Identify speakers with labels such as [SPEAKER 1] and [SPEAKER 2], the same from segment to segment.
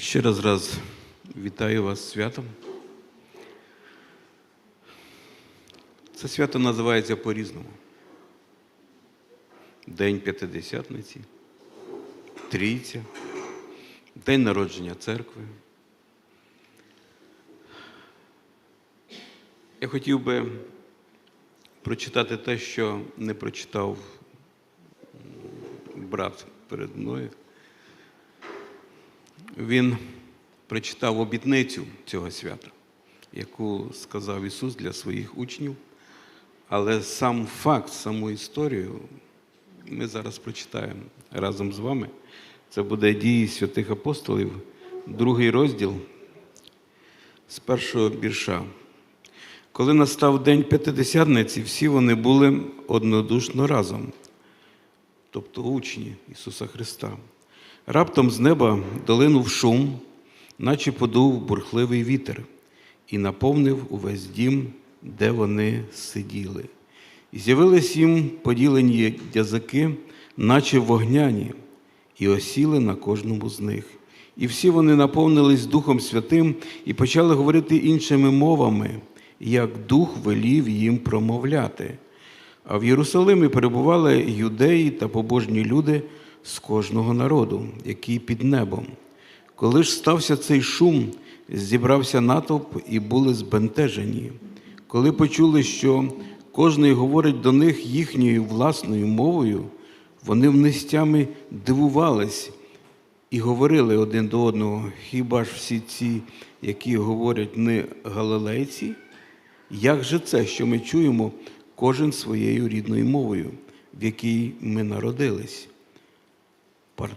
[SPEAKER 1] Ще раз раз вітаю вас святом. Це свято називається по-різному. День П'ятидесятниці, Трійця, День народження церкви. Я хотів би прочитати те, що не прочитав брат перед мною. Він прочитав обітницю цього свята, яку сказав Ісус для своїх учнів. Але сам факт, саму історію ми зараз прочитаємо разом з вами. Це буде дії святих апостолів, другий розділ з першого бірша. Коли настав день П'ятидесятниці, всі вони були однодушно разом, тобто учні Ісуса Христа. Раптом з неба долинув шум, наче подув бурхливий вітер, і наповнив увесь дім, де вони сиділи. І з'явились їм поділені язики, наче вогняні, і осіли на кожному з них. І всі вони наповнились Духом Святим і почали говорити іншими мовами, як Дух велів їм промовляти. А в Єрусалимі перебували юдеї та побожні люди з кожного народу, який під небом. Коли ж стався цей шум, зібрався натовп і були збентежені. Коли почули, що кожний говорить до них їхньою власною мовою, вони внестями дивувались і говорили один до одного, хіба ж всі ці, які говорять не галилейці? Як же це, що ми чуємо кожен своєю рідною мовою, в якій ми народились? Пар-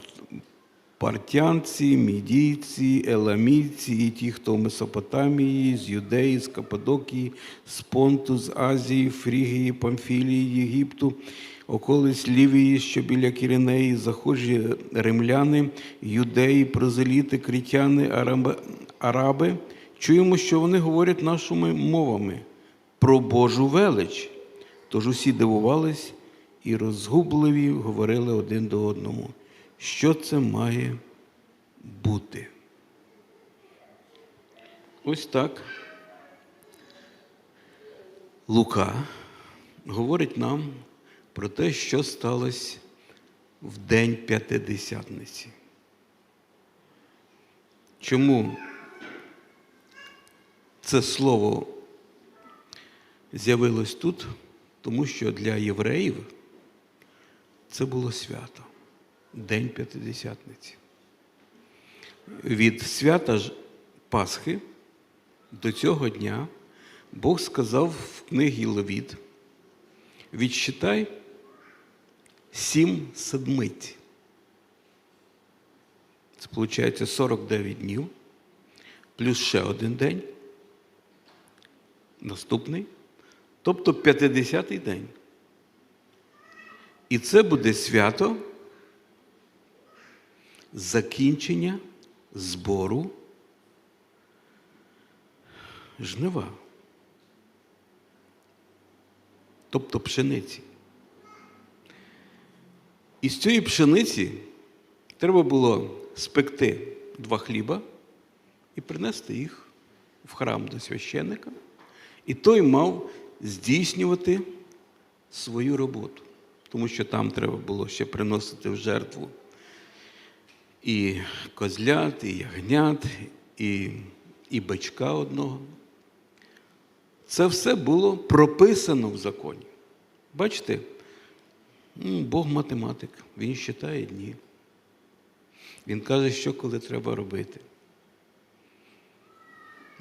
[SPEAKER 1] Партянці, мідійці, еламійці і ті, хто в Месопотамії, з Юдеї, з Каппадокії, з Понту, з Азії, Фрігії, Памфілії, Єгипту, околиць Лівії, що біля Кірінеї, захожі римляни, юдеї, прозеліти, критяни, араби. Чуємо, що вони говорять нашими мовами про Божу велич. Тож усі дивувались і розгубливі говорили один до одному, що це має бути. Ось так. Лука говорить нам про те, що сталося в день П'ятидесятниці. Чому це слово з'явилось тут? Тому що для євреїв це було свято, День П'ятидесятниці. Від свята Пасхи до цього дня Бог сказав в книгі Левіт, відсчитай сім седмиць. Це виходить 49 днів, плюс ще один день, наступний, тобто 50-й день. І це буде свято закінчення збору жнива. Тобто пшениці. І з цієї пшениці треба було спекти два хліба і принести їх в храм до священника. І той мав здійснювати свою роботу, тому що там треба було ще приносити в жертву і козлят, і ягнят, і, і бичка одного. Це все було прописано в законі. Бачите, Бог математик, він считає дні. Він каже, що коли треба робити.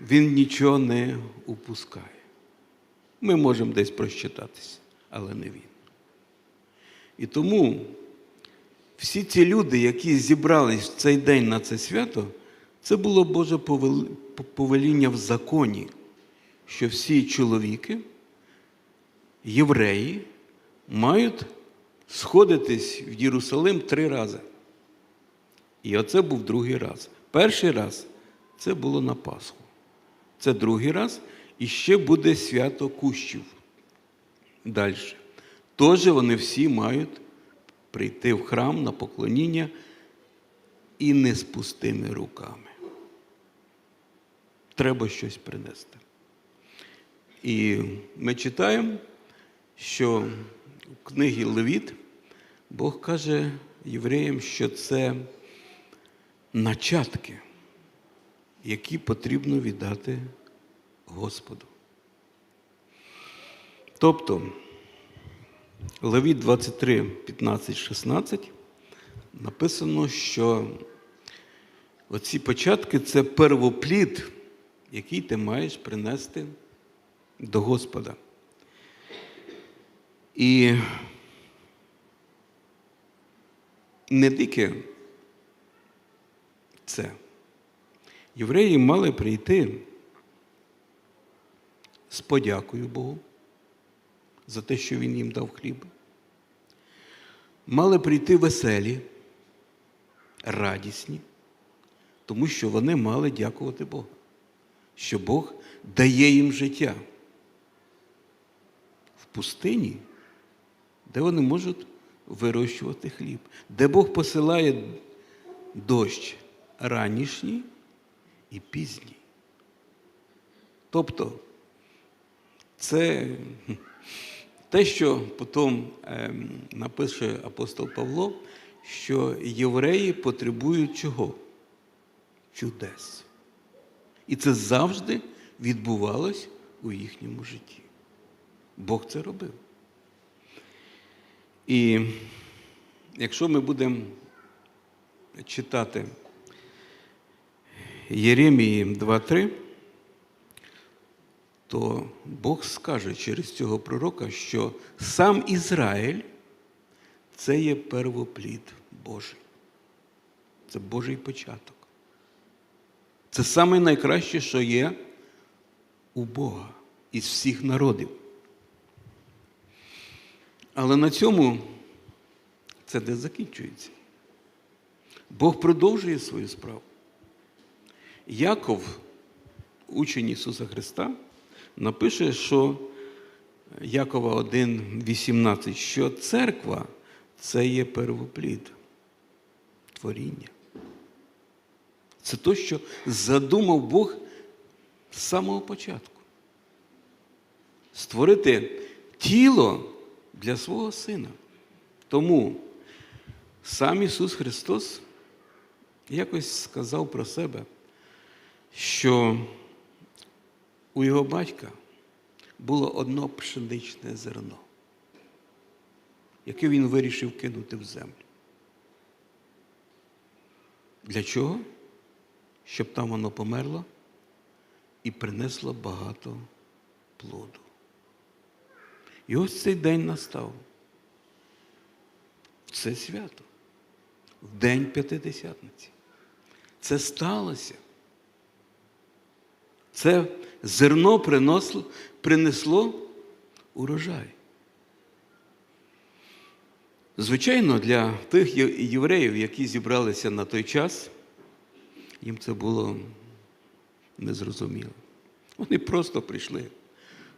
[SPEAKER 1] Він нічого не упускає. Ми можемо десь просчитатись, але не він. І тому всі ці люди, які зібрались в цей день на це свято, це було Боже повеління в законі, що всі чоловіки, євреї, мають сходитись в Єрусалим три рази. І оце був другий раз. Перший раз це було на Пасху. Це другий раз, і ще буде свято кущів. Далі. Теж вони всі мають прийти в храм на поклоніння і не з пустими руками. Треба щось принести. І ми читаємо, що в книгі Левіт Бог каже євреям, що це начатки, які потрібно віддати Господу. Тобто, Левіт 23, 15, 16 написано, що оці початки це первоплід, який ти маєш принести до Господа. І не тільки це. Євреї мали прийти з подякою Богу за те, що Він їм дав хліб. Мали прийти веселі, радісні, тому що вони мали дякувати Богу, що Бог дає їм життя в пустині, де вони можуть вирощувати хліб, де Бог посилає дощ ранішній і пізній. Тобто, це те, що потім ем, напише апостол Павло, що євреї потребують чого? Чудес. І це завжди відбувалось у їхньому житті. Бог це робив. І якщо ми будемо читати Єремії 2.3, то Бог скаже через цього пророка, що сам Ізраїль це є первоплід Божий. Це Божий початок. Це саме найкраще, що є у Бога із всіх народів. Але на цьому це не закінчується. Бог продовжує свою справу. Яков, учень Ісуса Христа, напише, що Якова 1,18, що церква це є первоплід творіння. Це то, що задумав Бог з самого початку. Створити тіло для свого сина. Тому сам Ісус Христос якось сказав про себе, що у його батька було одно пшеничне зерно, яке він вирішив кинути в землю. Для чого? Щоб там воно померло і принесло багато плоду. І ось цей день настав. Це свято. В День П'ятидесятниці. Це сталося. Це зерно принесло, принесло урожай. Звичайно, для тих євреїв, які зібралися на той час, їм це було незрозуміло. Вони просто прийшли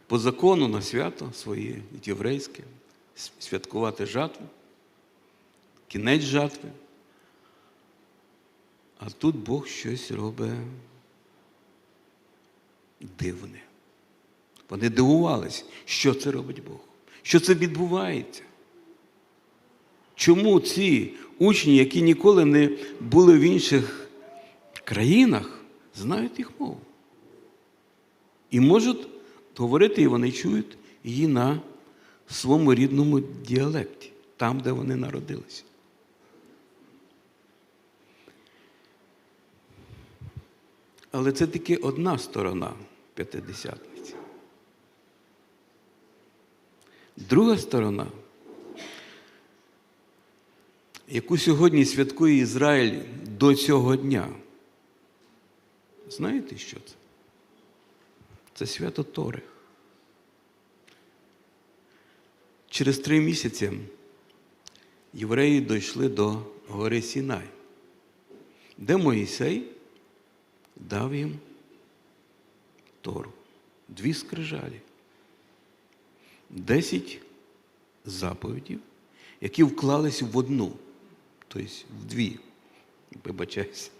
[SPEAKER 1] по закону на свято своє єврейське, святкувати жатву, кінець жатви. А тут Бог щось робить дивне. Вони дивувались, що це робить Бог, що це відбувається. Чому ці учні, які ніколи не були в інших країнах, знають їх мову? І можуть говорити, і вони чують її на своєму рідному діалекті, там, де вони народилися. Але це тільки одна сторона п'ятидесятниці. Друга сторона, яку сьогодні святкує Ізраїль до цього дня. Знаєте, що це? Це свято Тори. Через три місяці євреї дійшли до гори Сінай, де Моїсей дав їм Тору, дві скрижалі, десять заповідів, які вклались в одну, тобто в дві. Вибачаюся.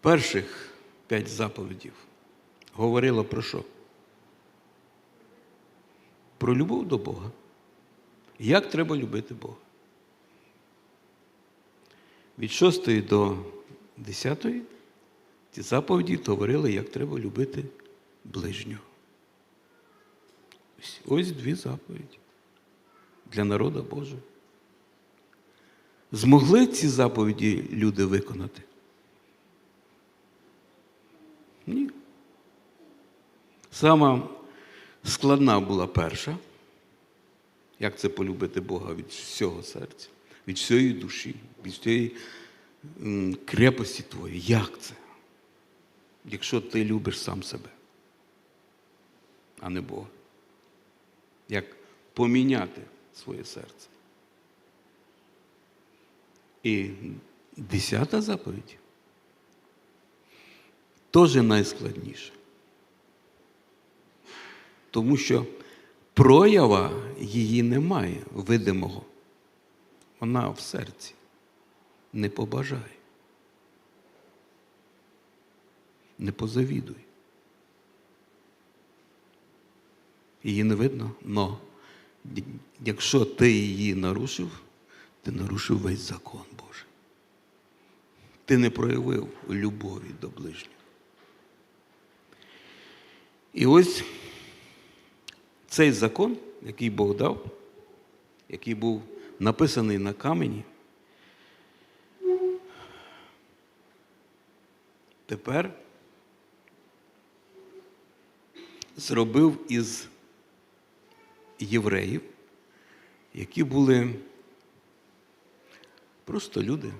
[SPEAKER 1] Перших п'ять заповідів говорило про що? Про любов до Бога. Як треба любити Бога? Від 6 до 10 ці заповіді говорили, як треба любити ближнього. Ось, ось дві заповіді для народа Божого. Змогли ці заповіді люди виконати? Ні. Сама складна була перша. Як це полюбити Бога від всього серця, від всієї душі, від всієї крепості твоєї. Як це? Якщо ти любиш сам себе, а не Бога. Як поміняти своє серце? І десята заповідь теж найскладніша. Тому що проява її немає видимого. Вона в серці. Не побажай. Не позавідуй. Її не видно, но якщо ти її нарушив, ти нарушив весь закон Божий. Ти не проявив любові до ближнього. І ось цей закон, який Бог дав, який був написаний на камені, тепер зробив із євреїв, які були просто люди,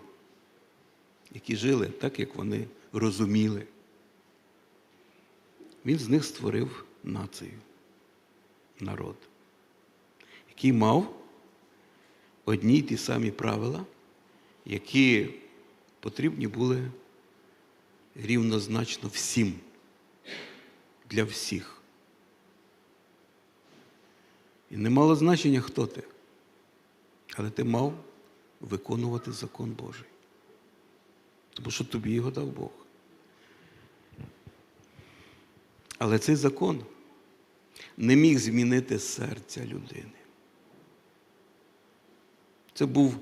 [SPEAKER 1] які жили так, як вони розуміли. Він з них створив націю, народ, який мав одні й ті самі правила, які потрібні були рівнозначно всім, для всіх. І не мало значення, хто ти, але ти мав виконувати закон Божий. Тому що тобі його дав Бог. Але цей закон не міг змінити серця людини. Це був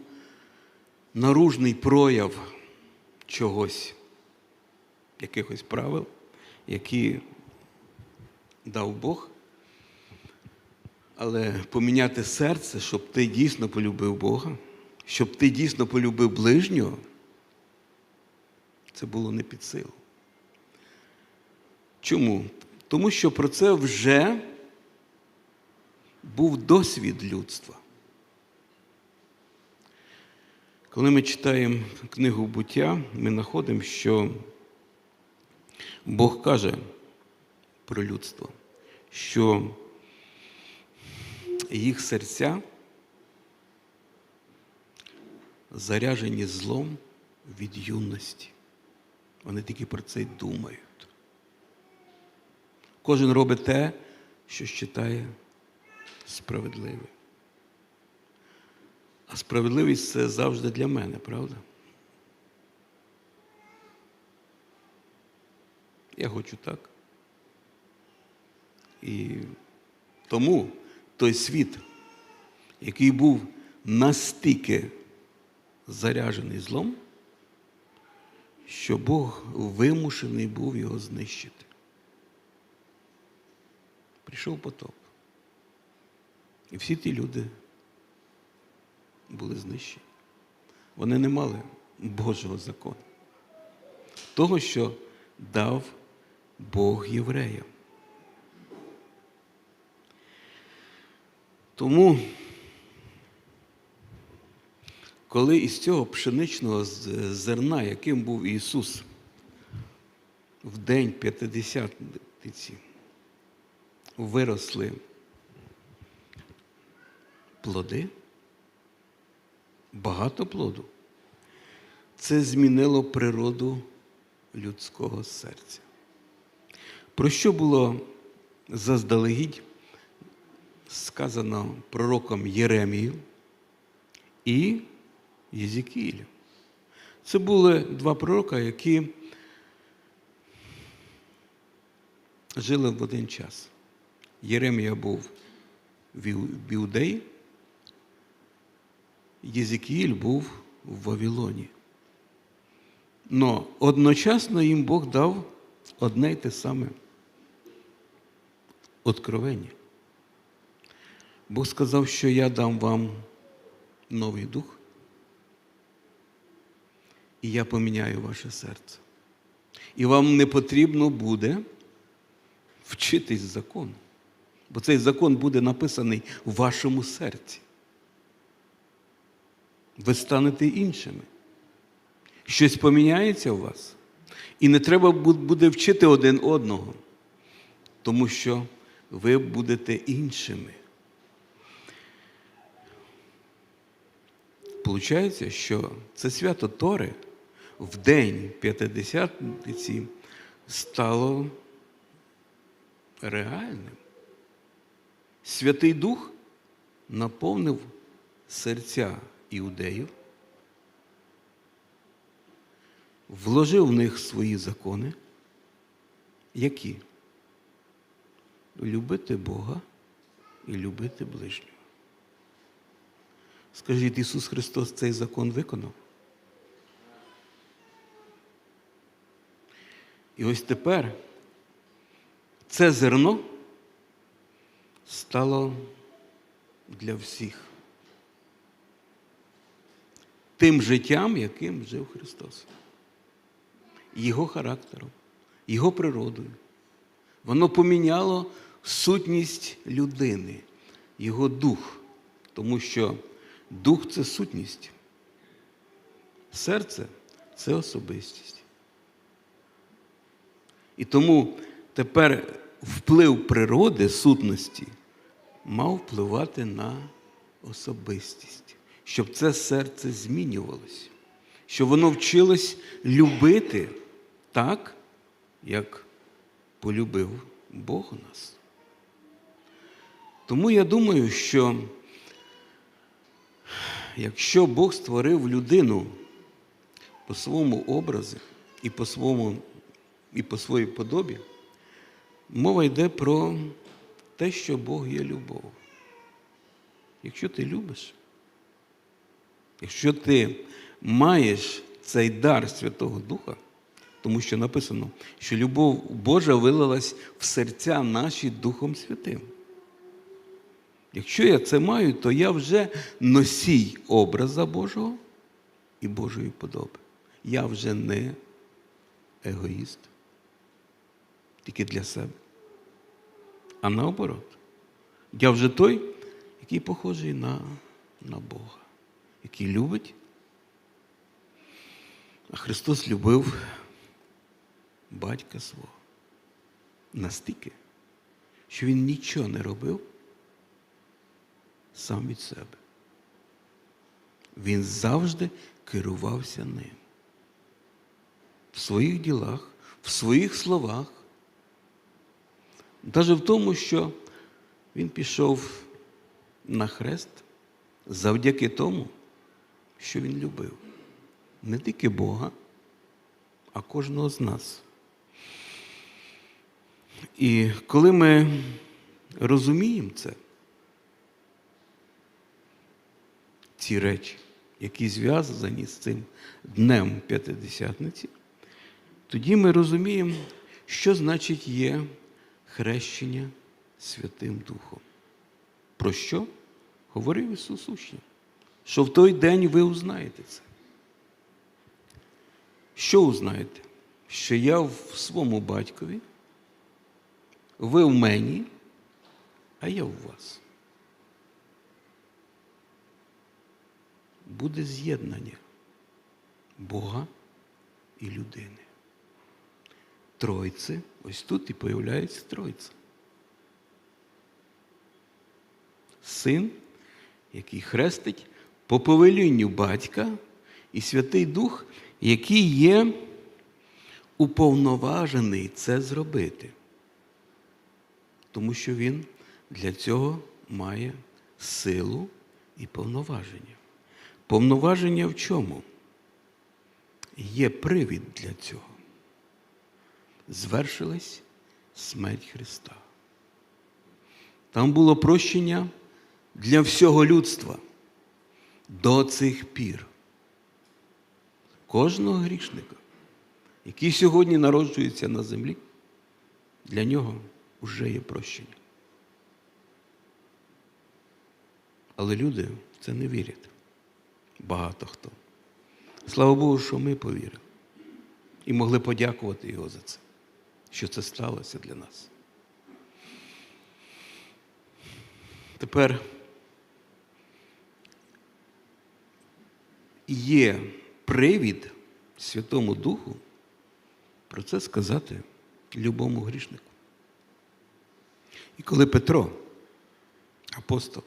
[SPEAKER 1] наружний прояв чогось, якихось правил, які дав Бог. Але поміняти серце, щоб ти дійсно полюбив Бога, щоб ти дійсно полюбив ближнього, це було не під силу. Чому? Тому що про це вже був досвід людства. Коли ми читаємо книгу буття, ми знаходимо, що Бог каже про людство, що їх серця заряжені злом від юності. Вони тільки про це й думають. Кожен робить те, що вважає справедливим. А справедливість це завжди для мене, правда? Я хочу так. І тому той світ, який був настільки заряджений злом, що Бог вимушений був його знищити. Прийшов потоп. І всі ті люди були знищені. Вони не мали Божого закону. Того, що дав Бог євреям. Тому, коли із цього пшеничного зерна, яким був Ісус в день п'ятидесятниці, виросли плоди, багато плоду, це змінило природу людського серця. Про що було заздалегідь сказано пророком Єремію і Єзікіїля. Це були два пророка, які жили в один час. Єремія був в Іудеї, Єзикіїль був в Вавилоні. Но одночасно їм Бог дав одне й те саме откровення. Бог сказав, що я дам вам новий дух, і я поміняю ваше серце. І вам не потрібно буде вчитись закону, бо цей закон буде написаний в вашому серці. Ви станете іншими. Щось поміняється у вас. І не треба буде вчити один одного, тому що ви будете іншими. Получається, що це свято Тори в день П'ятидесятниці стало реальним. Святий Дух наповнив серця іудеїв, вложив в них свої закони, які любити Бога і любити ближнього. Скажіть, Ісус Христос цей закон виконав? І ось тепер це зерно стало для всіх тим життям, яким жив Христос. Його характером, Його природою. Воно поміняло сутність людини, його дух, тому що дух це сутність, серце це особистість. І тому тепер вплив природи сутності мав впливати на особистість, щоб це серце змінювалося, щоб воно вчилось любити так, як полюбив Бог нас. Тому я думаю, що якщо Бог створив людину по своєму образі і по своєму і по своїй подобі, мова йде про те, що Бог є любов. Якщо ти любиш, якщо ти маєш цей дар Святого Духа, тому що написано, що любов Божа вилилась в серця наші Духом Святим. Якщо я це маю, то я вже носій образа Божого і Божої подоби. Я вже не егоїст, тільки для себе. А наоборот, я вже той, який похожий на, на Бога, який любить. А Христос любив батька свого настільки, що Він нічого не робив сам від себе. Він завжди керувався ним. В своїх ділах, в своїх словах, навіть в тому, що він пішов на хрест завдяки тому, що він любив. Не тільки Бога, а кожного з нас. І коли ми розуміємо це, ці речі, які зв'язані з цим днем П'ятидесятниці, тоді ми розуміємо, що значить є хрещення Святим Духом. Про що говорив Ісус учням? Що в той день ви узнаєте це. Що узнаєте? Що я в своєму батькові, ви в мені, а я в вас. Буде з'єднання Бога і людини. Тройці, ось тут і появляється Тройця. Син, який хрестить по повелінню батька, і Святий Дух, який є уповноважений це зробити. Тому що він для цього має силу і повноваження. Повноваження в чому? Є привід для цього. Звершилась смерть Христа. Там було прощення для всього людства до цих пір. Кожного грішника, який сьогодні народжується на землі, для нього вже є прощення. Але люди в це не вірять. Багато хто. Слава Богу, що ми повірили. І могли подякувати Його за це, що це сталося для нас. Тепер є привід Святому Духу про це сказати любому грішнику. І коли Петро, апостол,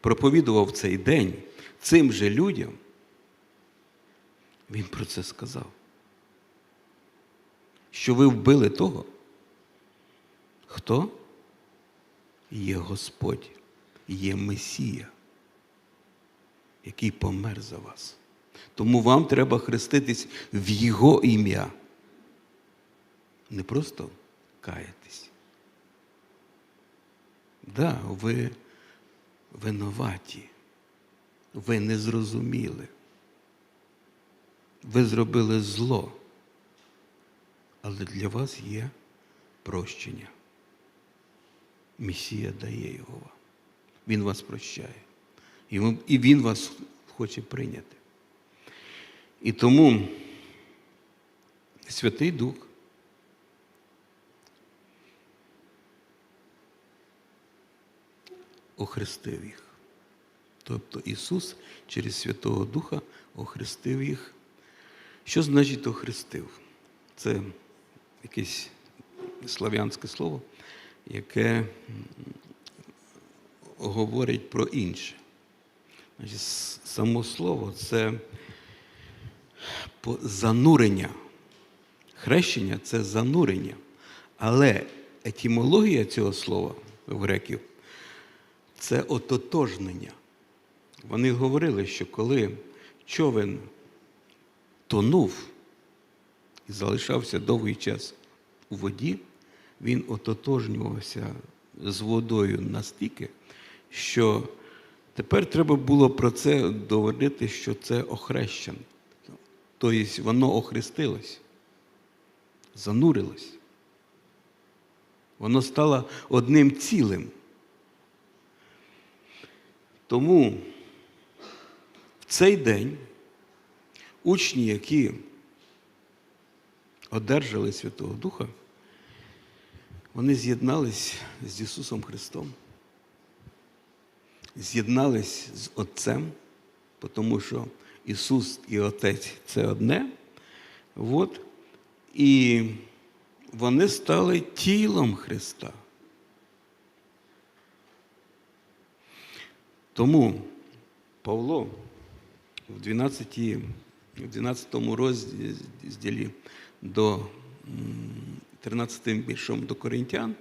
[SPEAKER 1] проповідував цей день цим же людям, він про це сказав. Що ви вбили того, хто є Господь, є Месія, який помер за вас. Тому вам треба хреститись в Його ім'я. Не просто каятись. Да, ви винуваті, ви не зрозуміли. Ви зробили зло, але для вас є прощення. Месія дає його вам. Він вас прощає. І він- вас хоче прийняти. І тому Святий Дух охрестив їх. Тобто Ісус через Святого Духа охрестив їх. Що значить охрестив? Це якесь слав'янське слово, яке говорить про інше. Значить, само слово це занурення. Хрещення це занурення. Але етимологія цього слова в греків це ототожнення. Вони говорили, що коли човен тонув і залишався довгий час у воді, він ототожнювався з водою настільки, що тепер треба було про це говорити, що це охрещен. Тобто воно охрестилось, занурилось. Воно стало одним цілим. Тому в цей день учні, які одержали Святого Духа, вони з'єднались з Ісусом Христом, з'єднались з Отцем, тому що Ісус і Отець це одне. От. І вони стали тілом Христа. Тому Павло в 12, в 12 розділі до м, 13 віршом до Коринтян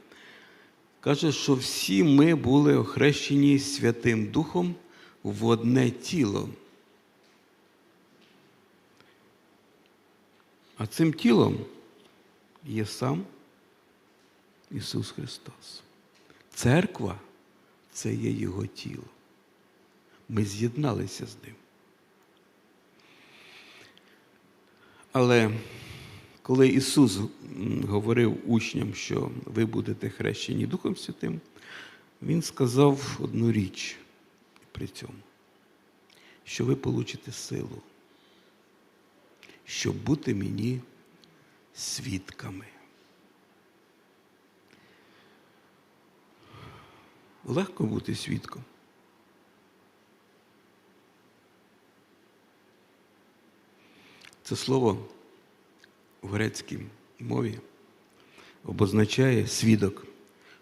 [SPEAKER 1] каже, що всі ми були охрещені Святим Духом в одне тіло. А цим тілом є сам Ісус Христос. Церква це є Його тіло. Ми з'єдналися з ним. Але коли Ісус говорив учням, що ви будете хрещені Духом Святим, Він сказав одну річ при цьому, що ви получите силу, щоб бути мені свідками. Легко бути свідком. Це слово в грецькій мові обозначає свідок,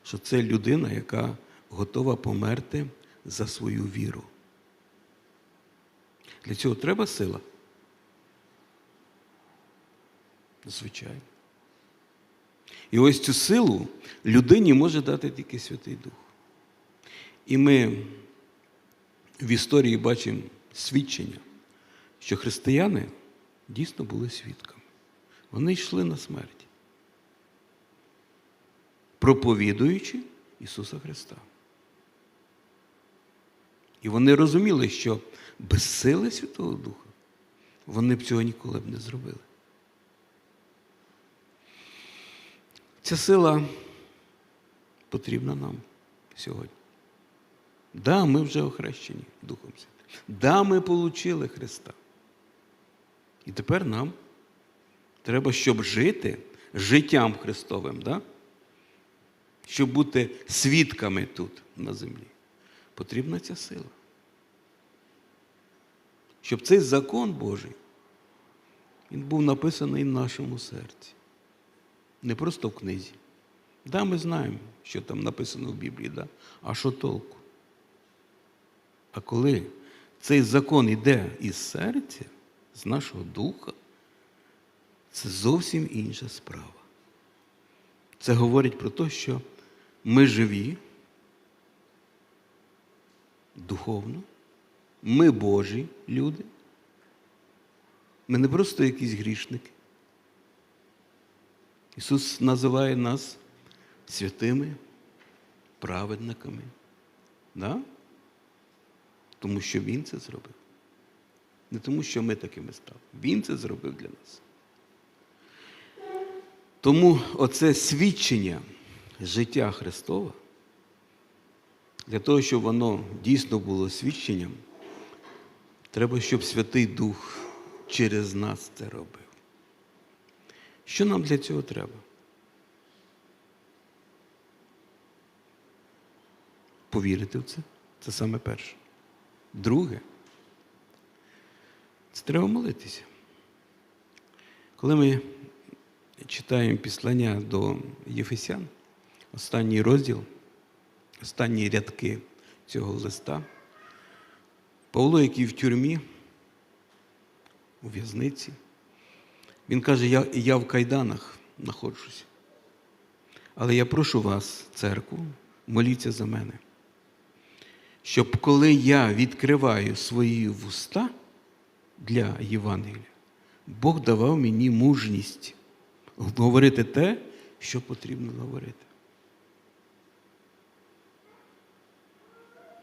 [SPEAKER 1] що це людина, яка готова померти за свою віру. Для цього треба сила? Звичайно. І ось цю силу людині може дати тільки Святий Дух. І ми в історії бачимо свідчення що християни дійсно були свідками. Вони йшли на смерть, проповідуючи Ісуса Христа. І вони розуміли, що без сили Святого Духа вони б цього ніколи б не зробили. Ця сила потрібна нам сьогодні. Да, ми вже охрещені Духом Святим. Да, ми отримали Христа. І тепер нам треба, щоб жити життям Христовим, да? щоб бути свідками тут на землі. Потрібна ця сила. Щоб цей закон Божий, він був написаний в нашому серці. Не просто в книзі. Да, ми знаємо, що там написано в Біблії, да? а що толку? А коли цей закон йде із серця, з нашого духа, це зовсім інша справа. Це говорить про те, що ми живі духовно, ми Божі люди. Ми не просто якісь грішники. Ісус називає нас святими, праведниками. Да? Тому що Він це зробив. Не тому, що ми такими стали. Він це зробив для нас. Тому оце свідчення життя Христова, для того, щоб воно дійсно було свідченням, треба, щоб Святий Дух через нас це робив. Що нам для цього треба? Повірити в це. Це саме перше. Друге, це треба молитися. Коли ми читаємо післання до Єфесян, останній розділ, останні рядки цього листа, Павло, який в тюрмі, у в'язниці, він каже, я, я в кайданах знаходжуся. Але я прошу вас, церкву, моліться за мене. Щоб коли я відкриваю свої вуста для Євангелія, Бог давав мені мужність говорити те, що потрібно говорити.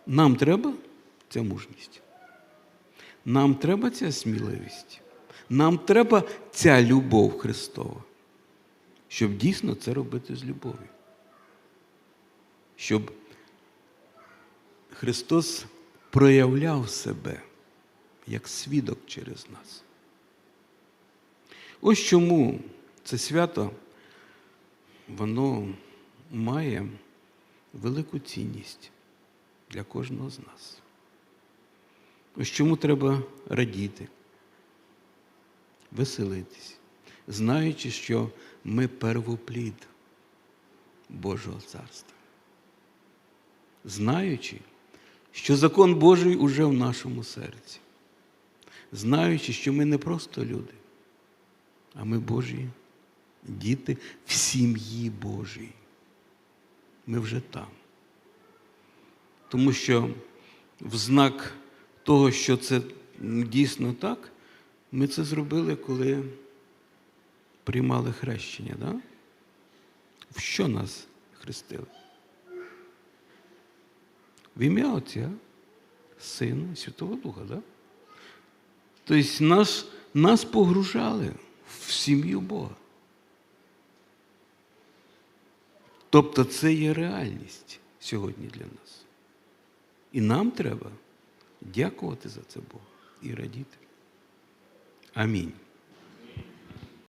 [SPEAKER 1] Нам треба ця мужність. Нам треба ця сміливість. Нам треба ця любов Христова, щоб дійсно це робити з любов'ю. Щоб Христос проявляв себе як свідок через нас. Ось чому це свято, воно має велику цінність для кожного з нас. Ось чому треба радіти, веселитись, знаючи, що ми первоплід Божого Царства. Знаючи, що закон Божий уже в нашому серці, знаючи, що ми не просто люди, а ми Божі діти в сім'ї Божій. Ми вже там. Тому що в знак того, що це дійсно так, ми це зробили, коли приймали хрещення. Да? В що нас хрестили? В ім'я Отця, Сина Святого Духа. Да? Тобто нас, нас погружали в сім'ю Бога. Тобто це є реальність сьогодні для нас. І нам треба дякувати за це Богу і радіти. Амінь.